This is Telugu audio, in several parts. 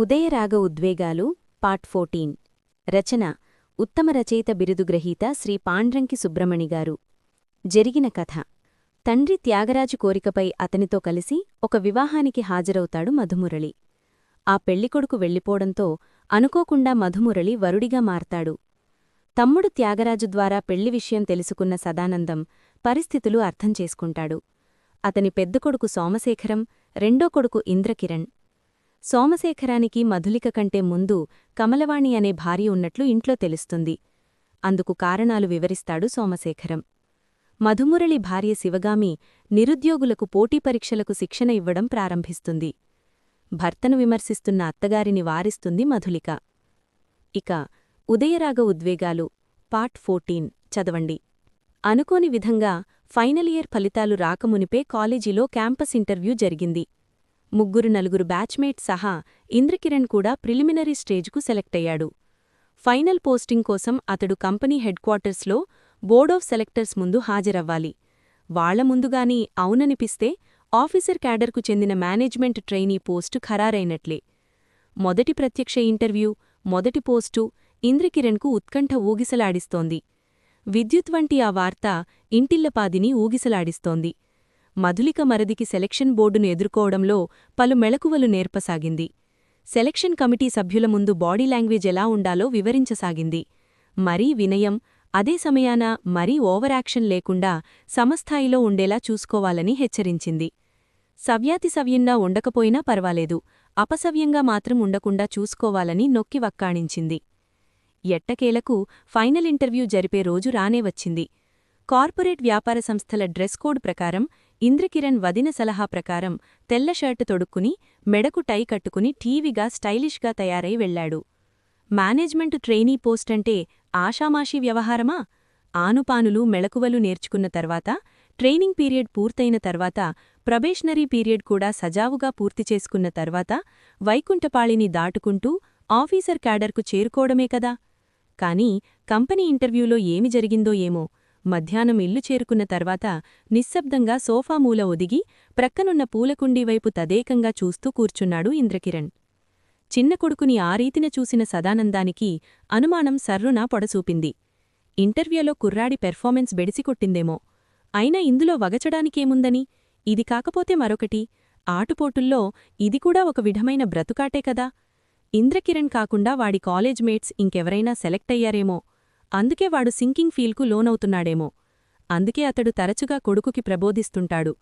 ఉదయరాగ ఉద్వేగాలు పార్ట్ ఫోర్టీన్. రచన ఉత్తమ రచయిత బిరుదు గ్రహీత శ్రీ పాండ్రంకి సుబ్రమణి గారు. జరిగిన కథ. తండ్రి త్యాగరాజు కోరికపై అతనితో కలిసి ఒక వివాహానికి హాజరవుతాడు మధుమురళి. ఆ పెళ్ళికొడుకు వెళ్ళిపోవడంతో అనుకోకుండా మధుమురళి వరుడిగా మారతాడు. తమ్ముడు త్యాగరాజు ద్వారా పెళ్ళి విషయం తెలుసుకున్న సదానందం పరిస్థితులు అర్థం చేసుకుంటాడు. అతని పెద్ద కొడుకు సోమశేఖరం రెండో కొడుకు ఇంద్రకిరణ్. సోమశేఖరానికి మధులిక కంటే ముందు కమలవాణి అనే భార్య ఉన్నట్లు ఇంట్లో తెలుస్తుంది. అందుకు కారణాలు వివరిస్తాడు సోమశేఖరం. మధుమురళి భార్య శివగామి నిరుద్యోగులకు పోటీ పరీక్షలకు శిక్షణ ఇవ్వడం ప్రారంభిస్తుంది. భర్తను విమర్శిస్తున్న అత్తగారిని వారిస్తుంది మధులిక. ఇక ఉదయరాగ ఉద్వేగాలు పార్ట్ ఫోర్టీన్ చదవండి. అనుకోని విధంగా ఫైనల్ ఇయర్ ఫలితాలు రాకమునిపే కాలేజీలో క్యాంపస్ ఇంటర్వ్యూ జరిగింది. ముగ్గురు నలుగురు బ్యాచ్మేట్ సహా ఇంద్రకిరణ్ కూడా ప్రిలిమినరీ స్టేజ్కు సెలెక్టయ్యాడు ఫైనల్ పోస్టింగ్ కోసం అతడు కంపెనీ హెడ్ క్వార్టర్స్లో బోర్డ్ ఆఫ్ సెలెక్టర్స్ ముందు హాజరవ్వాలి. వాళ్ళ ముందుగాని అవుననిపిస్తే ఆఫీసర్ క్యాడర్కు చెందిన మేనేజ్మెంట్ ట్రైనీ పోస్టు ఖరారైనట్లే. మొదటి ప్రత్యక్ష ఇంటర్వ్యూ మొదటి పోస్టు ఇంద్రకిరణ్కు ఉత్కంఠ ఊగిసలాడిస్తోంది. విద్యుత్ వంటి ఆ వార్త ఇంటిల్లపాదిని ఊగిసలాడిస్తోంది. మధులిక మరదికి సెలక్షన్ బోర్డును ఎదుర్కోవడంలో పలు మెళకువలు నేర్పసాగింది. సెలక్షన్ కమిటీ సభ్యుల ముందు బాడీ లాంగ్వేజ్ ఎలా ఉండాలో వివరించసాగింది. మరీ వినయం అదే సమయాన మరీ ఓవరాక్షన్ లేకుండా సమస్థాయిలో ఉండేలా చూసుకోవాలని హెచ్చరించింది. సవ్యాతి సవ్యంగా ఉండకపోయినా పర్వాలేదు అపసవ్యంగా మాత్రం ఉండకుండా చూసుకోవాలని నొక్కి వక్కాణించింది. ఎట్టకేలకు ఫైనల్ ఇంటర్వ్యూ జరిపే రోజు రానే వచ్చింది. కార్పొరేట్ వ్యాపార సంస్థల డ్రెస్ కోడ్ ప్రకారం ఇంద్రకిరణ్ వదిన సలహా ప్రకారం తెల్ల షర్టు తొడుక్కుని మెడకు టై కట్టుకుని టీవీగా స్టైలిష్గా తయారై వెళ్ళాడు మేనేజ్మెంట్ ట్రైనీ పోస్ట్ అంటే ఆషామాషీ వ్యవహారమా? ఆనుపానులు మెళకువలు నేర్చుకున్న తర్వాత ట్రైనింగ్ పీరియడ్ పూర్తయిన తర్వాత ప్రొబేషనరీ పీరియడ్ కూడా సజావుగా పూర్తి చేసుకున్న తర్వాత వైకుంఠపాళిని దాటుకుంటూ ఆఫీసర్ క్యాడర్కు చేరుకోవడమే కదా? కాని కంపెనీ ఇంటర్వ్యూలో ఏమి జరిగిందో ఏమో మధ్యాహ్నం ఇల్లు చేరుకున్న తర్వాత నిశ్శబ్దంగా సోఫా మూల ఒదిగి ప్రక్కనున్న పూలకుండీవైపు తదేకంగా చూస్తూ కూర్చున్నాడు ఇంద్రకిరణ్. చిన్న కొడుకుని ఆ రీతిన చూసిన సదానందానికి అనుమానం సర్రునా పొడసూపింది. ఇంటర్వ్యూలో కుర్రాడి పెర్ఫార్మెన్స్ బెడిసికొట్టిందేమో. అయినా ఇందులో వగచడానికేముందని? ఇది కాకపోతే మరొకటి. ఆటుపోటుల్లో ఇది కూడా ఒక విధమైన బ్రతుకాటే కదా? ఇంద్రకిరణ్ కాకుండా వాడి కాలేజ్ మేట్స్ ఇంకెవరైనా సెలెక్ట్ అయ్యారేమో అందుకే వాడు సింకింగ్ ఫీల్కు లోనవుతున్నాడేమో. అందుకే అతడు తరచుగా కొడుకుకి ప్రబోధిస్తుంటాడు.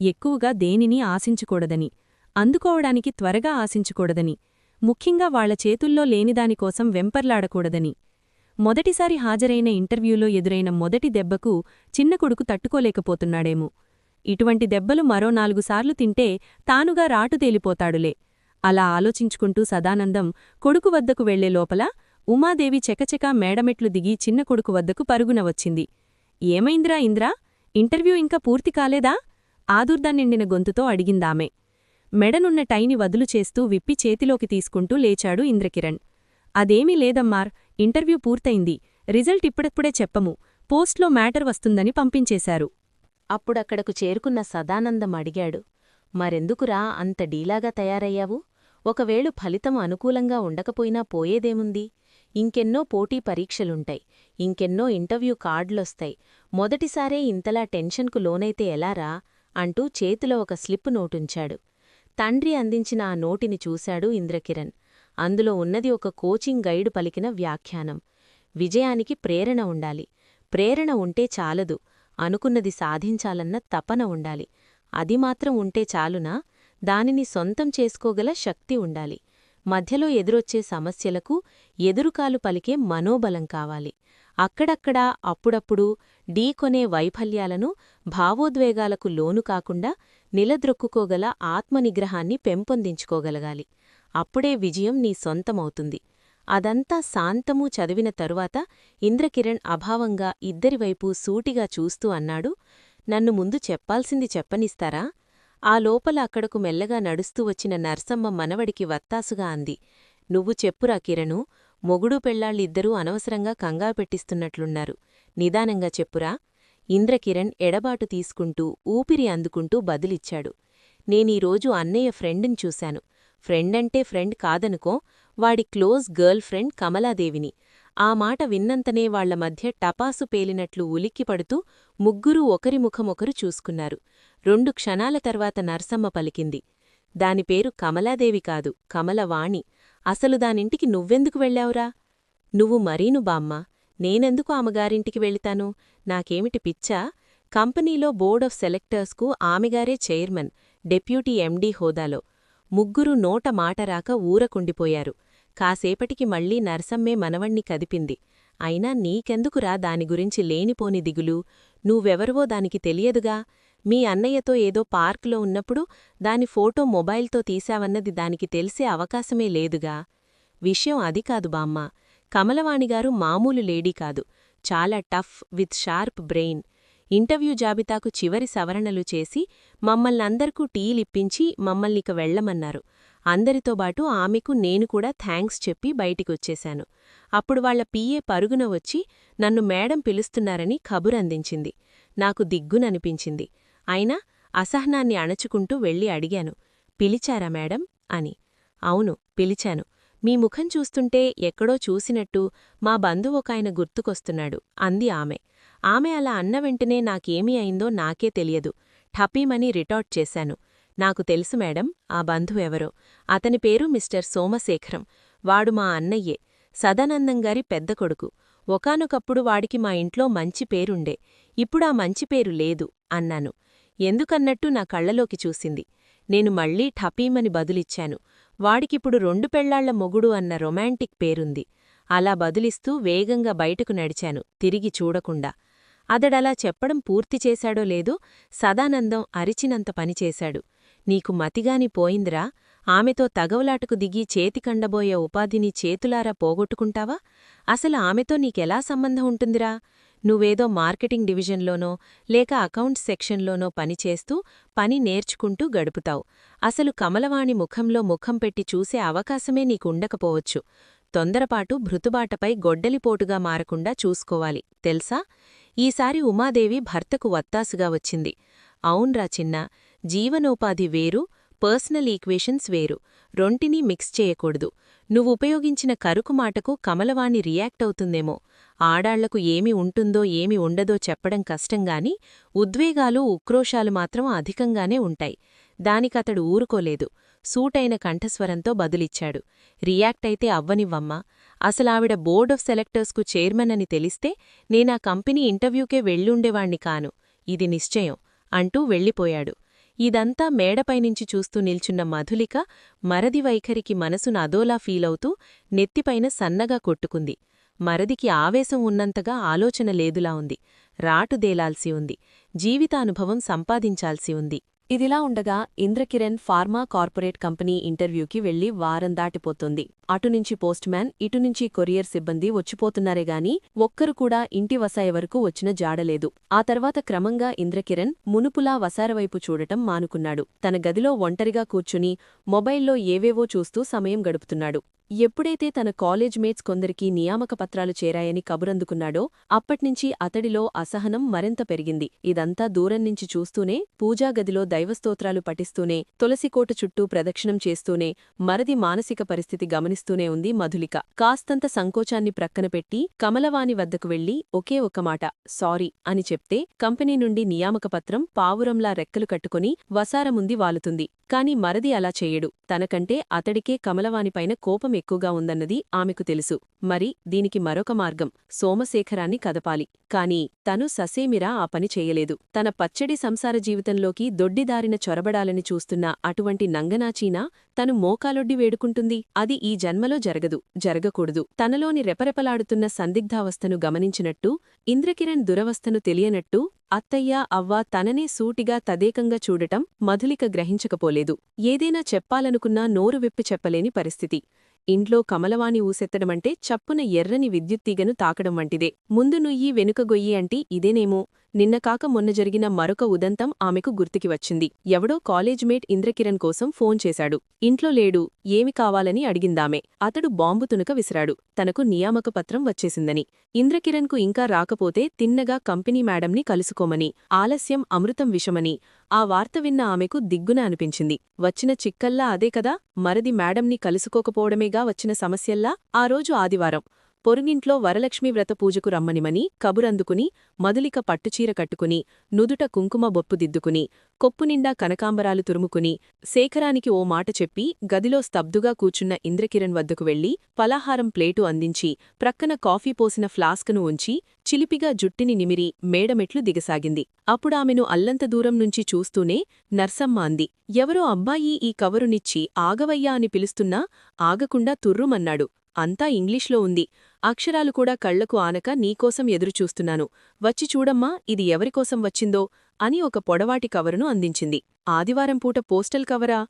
ఎక్కువగా దేనిని ఆశించుకూడదని అందుకోవడానికి త్వరగా ఆశించుకూడదని ముఖ్యంగా వాళ్ళ చేతుల్లో లేనిదానికోసం వెంపర్లాడకూడదని. మొదటిసారి హాజరైన ఇంటర్వ్యూలో ఎదురైన మొదటి దెబ్బకు చిన్న కొడుకు తట్టుకోలేకపోతున్నాడేమో. ఇటువంటి దెబ్బలు మరో నాలుగుసార్లు తింటే తానుగా రాటు తేలిపోతాడులే. అలా ఆలోచించుకుంటూ సదానందం కొడుకు వద్దకు వెళ్ళే లోపల ఉమాదేవి చెకచెకా మేడమెట్లు దిగి చిన్న కొడుకు వద్దకు పరుగున వచ్చింది. ఏమైందిరా ఇంద్రా? ఇంటర్వ్యూ ఇంకా పూర్తి కాలేదా? ఆదుర్దా నిండిన గొంతుతో అడిగిందామె. మెడనున్న టైని వదులు చేస్తూ విప్పి చేతిలోకి తీసుకుంటూ లేచాడు ఇంద్రకిరణ్. అదేమీ లేదమ్మార్ ఇంటర్వ్యూ పూర్తయింది. రిజల్ట్ ఇప్పుడప్పుడే చెప్పము. పోస్ట్లో మ్యాటర్ వస్తుందని పంపించేశారు. అప్పుడక్కడకు చేరుకున్న సదానందం అడిగాడు. మరెందుకురా అంత డీలాగా తయారయ్యావు? ఒకవేళ ఫలితం అనుకూలంగా ఉండకపోయినా పోయేదేముంది? ఇంకెన్నో పోటీ పరీక్షలుంటాయి ఇంకెన్నో ఇంటర్వ్యూ కార్డులొస్తాయి. మొదటిసారే ఇంతలా టెన్షన్కు లోనైతే ఎలారా అంటూ చేతిలో ఒక స్లిప్ నోటుంచాడు. తండ్రి అందించిన ఆ నోటిని చూశాడు ఇంద్రకిరణ్. అందులో ఉన్నది ఒక కోచింగ్ గైడు పలికిన వ్యాఖ్యానం. విజయానికి ప్రేరణ ఉండాలి. ప్రేరణ ఉంటే చాలదు. అనుకున్నది సాధించాలన్న తపన ఉండాలి. అది మాత్రం ఉంటే చాలునా? దానిని సొంతం చేసుకోగల శక్తి ఉండాలి. మధ్యలో ఎదురొచ్చే సమస్యలకు ఎదురుకాలు పలికే మనోబలం కావాలి. అక్కడక్కడా అప్పుడప్పుడు ఢీకొనే వైఫల్యాలను భావోద్వేగాలకు లోను కాకుండా నిలద్రొక్కుకోగల ఆత్మనిగ్రహాన్ని పెంపొందించుకోగలగాలి. అప్పుడే విజయం నీ సొంతమవుతుంది. అదంతా శాంతమూ చదివిన తరువాత ఇంద్రకిరణ్ అభావంగా ఇద్దరివైపు సూటిగా చూస్తూ అన్నాడు నన్ను ముందు చెప్పాల్సింది చెప్పనిస్తారా? ఆ లోపల అక్కడకు మెల్లగా నడుస్తూ వచ్చిన నర్సమ్మ మనవడికి వత్తాసుగా అంది. నువ్వు చెప్పురా కిరణు మొగుడు పెళ్ళాళ్ళిద్దరూ అనవసరంగా కంగా పెట్టిస్తున్నట్లున్నారు. నిదానంగా చెప్పురా. ఇంద్రకిరణ్ ఎడబాటు తీసుకుంటూ ఊపిరి అందుకుంటూ బదిలిచ్చాడు. నేనీరోజు అన్నయ్య ఫ్రెండుని చూశాను. ఫ్రెండంటే ఫ్రెండ్ కాదనుకో వాడి క్లోజ్ గర్ల్ ఫ్రెండ్ కమలాదేవిని. ఆ మాట విన్నంతనే వాళ్ళ మధ్య టపాసు పేలినట్లు ఉలిక్కిపడుతూ ముగ్గురూ ఒకరి ముఖమొకరు చూసుకున్నారు. రెండు క్షణాల తర్వాత నర్సమ్మ పలికింది. దాని పేరు కమలాదేవి కాదు కమలవాణి. అసలు దానింటికి నువ్వెందుకు వెళ్ళావురా? నువ్వు మరీను బామ్మ. నేనెందుకు ఆమెగారింటికి వెళితాను? నాకేమిటి పిచ్చా? కంపెనీలో బోర్డ్ ఆఫ్ సెలెక్టర్స్కు ఆమెగారే చైర్మన్ డెప్యూటీ ఎండీ హోదాలో. ముగ్గురు నోట మాటరాక ఊరకుండిపోయారు. కాసేపటికి మళ్ళీ నర్సమ్మే మనవణ్ణి కదిపింది. అయినా నీకెందుకురా దాని గురించి లేనిపోని దిగులు? నువ్వెవరివో దానికి తెలియదుగా? మీ అన్నయ్యతో ఏదో పార్కులో ఉన్నప్పుడు దాని ఫోటో మొబైల్తో తీశావన్నది దానికి తెలిసే అవకాశమే లేదుగా. విషయం అది కాదు బామ్మ. కమలవాణిగారు మామూలు లేడీ కాదు. చాలా tough with sharp brain. Interview జాబితాకు చివరి సవరణలు చేసి మమ్మల్నందరికూ టీలిప్పించి మమ్మల్నిక వెళ్ళమన్నారు అందరితోబాటు ఆమెకు నేను కూడా థ్యాంక్స్ చెప్పి బయటికొచ్చేశాను. అప్పుడు వాళ్ళ పీఏ పరుగున వచ్చి నన్ను మేడం పిలుస్తున్నారని కబురందించింది. నాకు దిగ్గుననిపించింది. అయినా అసహనాన్ని అణచుకుంటూ వెళ్ళి అడిగాను. పిలిచారా మేడం? అని. అవును పిలిచాను. మీ ముఖం చూస్తుంటే ఎక్కడో చూసినట్టు మా బంధువొకాయన గుర్తుకొస్తున్నాడు అంది ఆమె. ఆమె అలా అన్న వెంటనే నాకేమీ అయిందో నాకే తెలియదు. ఠపీమని రిటార్ట్ చేశాను. నాకు తెలుసు మేడం ఆ బంధువెవరో అతని పేరు మిస్టర్ సోమశేఖరం. వాడు మా అన్నయ్యే. సదానందంగారి పెద్ద కొడుకు. ఒకానొకప్పుడు వాడికి మా ఇంట్లో మంచి పేరుండే. ఇప్పుడా మంచి పేరు లేదు అన్నాను. ఎందుకన్నట్టు నా కళ్ళలోకి చూసింది. నేను మళ్ళీ ఠపీమని బదులిచ్చాను. వాడికిప్పుడు రెండు పెళ్ళాళ్ళ మొగుడు అన్న రొమాంటిక్ పేరుంది. అలా బదులిస్తూ వేగంగా బయటకు నడిచాను తిరిగి చూడకుండా. అతడలా చెప్పడం పూర్తి చేశాడో లేదో సదానందం అరిచినంత పనిచేశాడు నీకు మతిగాని పోయిందిరా. ఆమెతో తగవలాటకు దిగి చేతికండబోయే ఉపాధిని చేతులారా పోగొట్టుకుంటావా? అసలు ఆమెతో నీకెలా సంబంధం ఉంటుందిరా? నువ్వేదో మార్కెటింగ్ డివిజన్లోనో లేక అకౌంట్స్ సెక్షన్లోనో పనిచేస్తూ పని నేర్చుకుంటూ గడుపుతావు. అసలు కమలవాణి ముఖంలో ముఖం పెట్టి చూసే అవకాశమే నీకుండకపోవచ్చు. తొందరపాటు భృతుబాటపై గొడ్డలిపోటుగా మారకుండా చూసుకోవాలి. తెల్సా? ఈసారి ఉమాదేవి భర్తకు వత్తాసుగా వచ్చింది. అవున్రా చిన్న జీవనోపాధి వేరు పర్సనల్ ఈక్వేషన్స్ వేరు. రొంటినీ మిక్స్ చేయకూడదు. నువ్వు ఉపయోగించిన కరుకు మాటకు కమలవాణి రియాక్ట్ అవుతుందేమో. ఆడాళ్ళకు ఏమి ఉంటుందో ఏమి ఉండదో చెప్పడం కష్టంగాని ఉద్వేగాలు ఉక్రోషాలు మాత్రం అధికంగానే ఉంటాయి. దానికతడు ఊరుకోలేదు. సూటైన కంఠస్వరంతో బదులిచ్చాడు. రియాక్ట్ అయితే అవ్వనివ్వమ్మా. అసలావిడ బోర్డ్ ఆఫ్ సెలెక్టర్స్కు చైర్మన్ అని తెలిస్తే నేనా కంపెనీ ఇంటర్వ్యూకే వెళ్ళుండేవాణ్ణి కాను. ఇది నిశ్చయం అంటూ వెళ్ళిపోయాడు. ఇదంతా మేడపైనుంచి చూస్తూ నిల్చున్న మధులిక మరది వైఖరికి మనసును అదోలా ఫీలవుతూ నెత్తిపైన సన్నగా కొట్టుకుంది. మరదికి ఆవేశం ఉన్నంతగా ఆలోచన లేదులా ఉంది. రాటుదేలాల్సి ఉంది. జీవితానుభవం సంపాదించాల్సి ఉంది. ఇదిలా ఉండగా ఇంద్రకిరణ్ ఫార్మా కార్పొరేట్ కంపెనీ ఇంటర్వ్యూకి వెళ్ళి వారం దాటిపోతుంది. అటునుంచి పోస్ట్మ్యాన్ ఇటునుంచి కొరియర్ సిబ్బంది వచ్చిపోతున్నారే గాని ఒక్కరు కూడా ఇంటి వసాయ వరకు వచ్చిన జాడలేదు ఆ తర్వాత క్రమంగా ఇంద్రకిరణ్ మునుపులా వసారవైపు చూడటం మానుకున్నాడు. తన గదిలో ఒంటరిగా కూర్చుని మొబైల్లో ఏవేవో చూస్తూ సమయం గడుపుతున్నాడు. ఎప్పుడైతే తన కాలేజ్ మేట్స్ కొందరికి నియామక పత్రాలు చేరాయని కబురందుకున్నాడో అప్పట్నుంచి అతడిలో అసహనం మరింత పెరిగింది. ఇదంతా దూరం నుంచి చూస్తూనే పూజాగదిలో దైవస్తోత్రాలు పఠిస్తూనే తులసికోట చుట్టూ ప్రదక్షిణం చేస్తూనే మరది మానసిక పరిస్థితి గమనిస్తూనే ఉంది మధులిక. కాస్తంత సంకోచాన్ని ప్రక్కన పెట్టి కమలవాణి వద్దకు వెళ్ళి ఒకే ఒక మాట సారీ అని చెప్తే కంపెనీ నుండి నియామక పత్రం పావురంలా రెక్కలు కట్టుకుని వసారముంది వాలుతుంది. కాని మరది అలా చేయడు. తనకంటే అతడికే కమలవానిపైన కోపం ఎక్కువగా ఉందన్నది ఆమెకు తెలుసు. మరి దీనికి మరొక మార్గం సోమశేఖరాన్ని కదపాలి. కాని తను ససేమిరా ఆ పని చేయలేదు. తన పచ్చడి సంసార జీవితంలోకి దొడ్డిదారిన చొరబడాలని చూస్తున్న అటువంటి నంగనాచీనా తను మోకాలొడ్డి వేడుకుంటుంది. అది ఈ జన్మలో జరగదు. జరగకూడదు. తనలోని రెపరెపలాడుతున్న సందిగ్ధావస్థను గమనించినట్టు ఇంద్రకిరణ్ దురవస్థను తెలియనట్టు అత్తయ్య అవ్వ తననే సూటిగా తదేకంగా చూడటం మధులిక గ్రహించకపోలేదు. ఏదైనా చెప్పాలనుకున్నా నోరు విప్పి చెప్పలేని పరిస్థితి. ఇంట్లో కమలవాణి ఊసెత్తడమంటే చప్పున ఎర్రని విద్యుత్తీగను తాకడం వంటిదే. ముందు నుయ్యి వెనుకగొయ్యి అంటే ఇదేనేమో? నిన్న కాక మొన్న జరిగిన మరొక ఉదంతం ఆమెకు గుర్తుకి వచ్చింది. ఎవడో కాలేజ్ మేట్ ఇంద్రకిరణ్ కోసం ఫోన్ చేశాడు. ఇంట్లో లేడు ఏమి కావాలని అడిగిందామె. అతడు బాంబు తునక విసిరాడు. తనకు నియామక పత్రం వచ్చేసిందని. ఇంద్రకిరణ్కు ఇంకా రాకపోతే తిన్నగా కంపెనీ మేడంని కలుసుకోమని ఆలస్యం అమృతం విషమని ఆ వార్త విన్న ఆమెకు దిగ్గున అనిపించింది. వచ్చిన చిక్కల్లా అదే కదా? మరది మేడంని కలుసుకోకపోవడమేగా వచ్చిన సమస్యల్లా? ఆ రోజు ఆదివారం. పొరుగింట్లో వరలక్ష్మి వ్రత పూజకు రమ్మనిమని కబురందుకుని మదులిక పట్టుచీర కట్టుకుని నుదుట కుంకుమ బొప్పు దిద్దుకుని కొప్పునిండా కనకాంబరాలు తురుముకుని శేఖరానికి ఓ మాట చెప్పి గదిలో స్తబ్దుగా కూచున్న ఇంద్రకిరణ్ వద్దకు వెళ్ళి పలాహారం ప్లేటు అందించి ప్రక్కన కాఫీ పోసిన ఫ్లాస్కును ఉంచి చిలిపిగా జుట్టిని నిమిరి మేడమెట్లు దిగసాగింది. అప్పుడామెను అల్లంత దూరం నుంచి చూస్తూనే నర్సమ్మ అంది ఎవరో అబ్బాయి ఈ కవరునిచ్చి ఆగవయ్యా అని పిలుస్తున్నా ఆగకుండా తుర్రుమన్నాడు. అంతా ఇంగ్లీష్లో ఉంది. అక్షరాలు కూడా కళ్ళకు ఆనక నీకోసం ఎదురుచూస్తున్నాను. వచ్చి చూడమ్మా ఇది ఎవరికోసం వచ్చిందో అని ఒక పొడవాటి కవరును అందించింది. ఆదివారం పూట పోస్టల్ కవరా?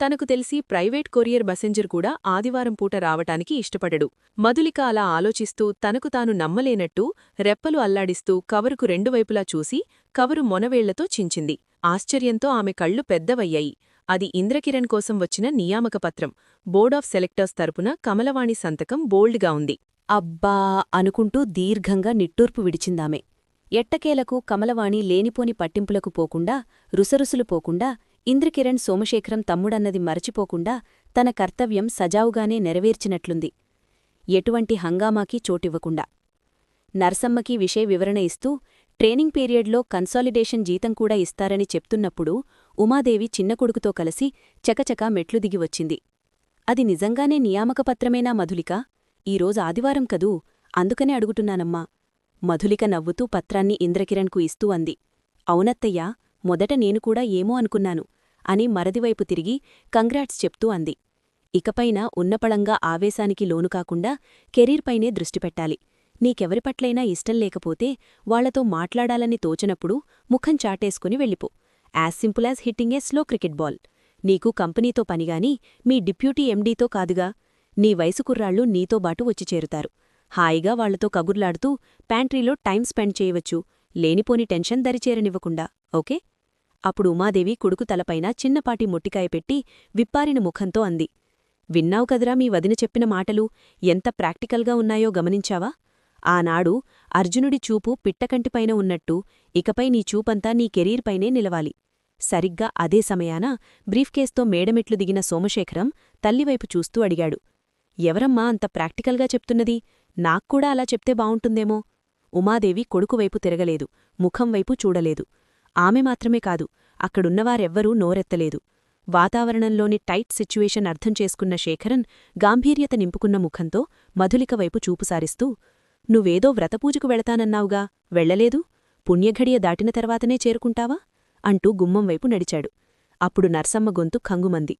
తనకు తెలిసి ప్రైవేట్ కొరియర్ బసెంజర్ కూడా ఆదివారం పూట రావటానికి ఇష్టపడడు. మధులిక అలా ఆలోచిస్తూ తనకు తాను నమ్మలేనట్టు రెప్పలు అల్లాడిస్తూ కవరుకు రెండువైపులా చూసి కవరు మొనవేళ్ళతో చించింది. ఆశ్చర్యంతో ఆమె కళ్ళు పెద్దవయ్యాయి. అది ఇంద్రకిరణ్ కోసం వచ్చిన నియామక పత్రం. బోర్డ్ ఆఫ్ సెలెక్టర్స్ తరపున కమలవాణి సంతకం బోల్డ్గా ఉంది. అబ్బా! అనుకుంటూ దీర్ఘంగా నిట్టూర్పు విడిచిందామే. ఎట్టకేలకు కమలవాణి లేనిపోని పట్టింపులకు పోకుండా రుసరుసులు పోకుండా ఇంద్రకిరణ్ సోమశేఖరం తమ్ముడన్నది మరచిపోకుండా తన కర్తవ్యం సజావుగానే నెరవేర్చినట్లుంది. ఎటువంటి హంగామాకి చోటివ్వకుండా. నర్సమ్మకి విషయ వివరణ ఇస్తూ ట్రైనింగ్ పీరియడ్లో కన్సాలిడేషన్ జీతం కూడా ఇస్తారని చెప్తున్నప్పుడు ఉమాదేవి చిన్న కొడుకుతో కలిసి చకచకా మెట్లు దిగివచ్చింది అది నిజంగానే నియామకపత్రమేనా మధులిక? ఈరోజు ఆదివారం కదూ? అందుకనే అడుగుతున్నానమ్మా. మధులిక నవ్వుతూ పత్రాన్ని ఇంద్రకిరణ్కు ఇస్తూ అంది. అవునత్తయ్యా మొదట నేను కూడా ఏమో అనుకున్నాను అని మరదివైపు తిరిగి కంగ్రాట్స్ చెప్తూ అంది. ఇకపైన ఉన్నపళంగా ఆవేశానికి లోనుకాకుండా కెరీర్పైనే దృష్టిపెట్టాలి నీకెవరిపట్లైనా ఇష్టం లేకపోతే వాళ్ళతో మాట్లాడాలని తోచినప్పుడు ముఖం చాటేసుకుని వెళ్ళిపో. As simple as hitting a slow cricket ball. నీకు కంపెనీతో పనిగాని మీ డిప్యూటీ ఎండీతో కాదుగా. నీ వయసు కుర్రాళ్ళు నీతోబాటు వచ్చి చేరుతారు. హాయిగా వాళ్ళతో కగుర్లాడుతూ ప్యాంట్రీలో టైం స్పెండ్ చేయవచ్చు. లేనిపోని టెన్షన్ దరిచేరనివ్వకుండా ఓకే? అప్పుడు ఉమాదేవి కొడుకు తలపైన చిన్నపాటి మొట్టికాయ పెట్టి విప్పారిన ముఖంతో అంది. విన్నావు కదరా మీ వదిన చెప్పిన మాటలు? ఎంత ప్రాక్టికల్గా ఉన్నాయో గమనించావా? ఆనాడు అర్జునుడి చూపు పిట్టకంటిపైన ఉన్నట్టు ఇకపై నీ చూపంతా నీ కెరీర్పైనే నిలవాలి. సరిగ్గా అదే సమయాన బ్రీఫ్కేస్తో మేడమెట్లు దిగిన సోమశేఖరం తల్లివైపు చూస్తూ అడిగాడు. ఎవరమ్మా అంత ప్రాక్టికల్గా చెప్తున్నది? నాక్కూడా అలా చెప్తే బావుంటుందేమో? ఉమాదేవి కొడుకువైపు తిరగలేదు ముఖంవైపు చూడలేదు. ఆమె మాత్రమే కాదు అక్కడున్నవారెవ్వరూ నోరెత్తలేదు. వాతావరణంలోని టైట్ సిచ్యువేషన్ అర్థం చేసుకున్న శేఖరన్ గాంభీర్యత నింపుకున్న ముఖంతో మధులిక వైపు చూపుసారిస్తూ నువ్వేదో వ్రతపూజకు వెళతానన్నావుగా వెళ్ళలేదు పుణ్యఘడియ దాటిన తర్వాతనే చేరుకుంటావా? అంటూ గుమ్మంవైపు నడిచాడు. అప్పుడు నర్సమ్మ గొంతు ఖంగుమంది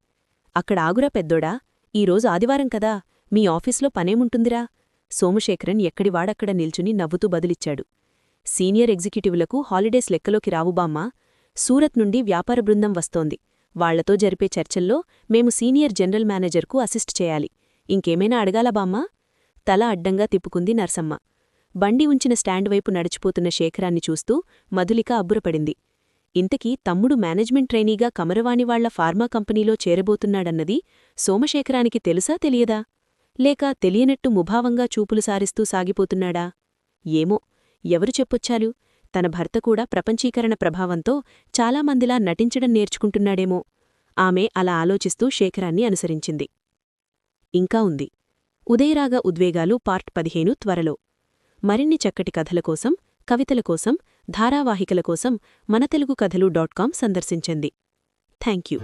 అక్కడ ఆగురా పెద్దోడా ఈరోజు ఆదివారం కదా మీ ఆఫీస్లో పనేముంటుందిరా? సోమశేఖరన్ ఎక్కడివాడక్కడ నిల్చుని నవ్వుతూ బదిలిచ్చాడు. సీనియర్ ఎగ్జిక్యూటివ్లకు హాలిడేస్ లెక్కలోకి రావుబామ్మా సూరత్ నుండి వ్యాపార బృందం వస్తోంది. వాళ్ళతో జరిపే చర్చల్లో మేము సీనియర్ జనరల్ మేనేజర్కు అసిస్ట్ చేయాలి. ఇంకేమైనా అడగాలా బామ్మా? తల అడ్డంగా తిప్పుకుంది నర్సమ్మ. బండి ఉంచిన స్టాండ్ వైపు నడిచిపోతున్న శేఖరాన్ని చూస్తూ మధులిక అబ్బురపడింది. ఇంతకీ తమ్ముడు మేనేజ్మెంట్ ట్రైనీగా కమరవాణివాళ్ళ ఫార్మా కంపెనీలో చేరబోతున్నాడన్నది సోమశేఖరానికి తెలుసా తెలియదా? లేక తెలియనట్టు ముభావంగా చూపులు సారిస్తూ సాగిపోతున్నాడా? ఏమో ఎవరు చెప్పొచ్చాలు తన భర్త కూడా ప్రపంచీకరణ ప్రభావంతో చాలామందిలా నటించడం నేర్చుకుంటున్నాడేమో. ఆమె అలా ఆలోచిస్తూ శేఖరాన్ని అనుసరించింది. ఇంకా ఉంది. ఉదయరాగ ఉద్వేగాలు పార్ట్ పదిహేను త్వరలో. మరిన్ని చక్కటి కథల కోసం కవితల కోసం ధారావాహికల కోసం మన తెలుగు కథలు డాట్ కాం సందర్శించండి. Thank you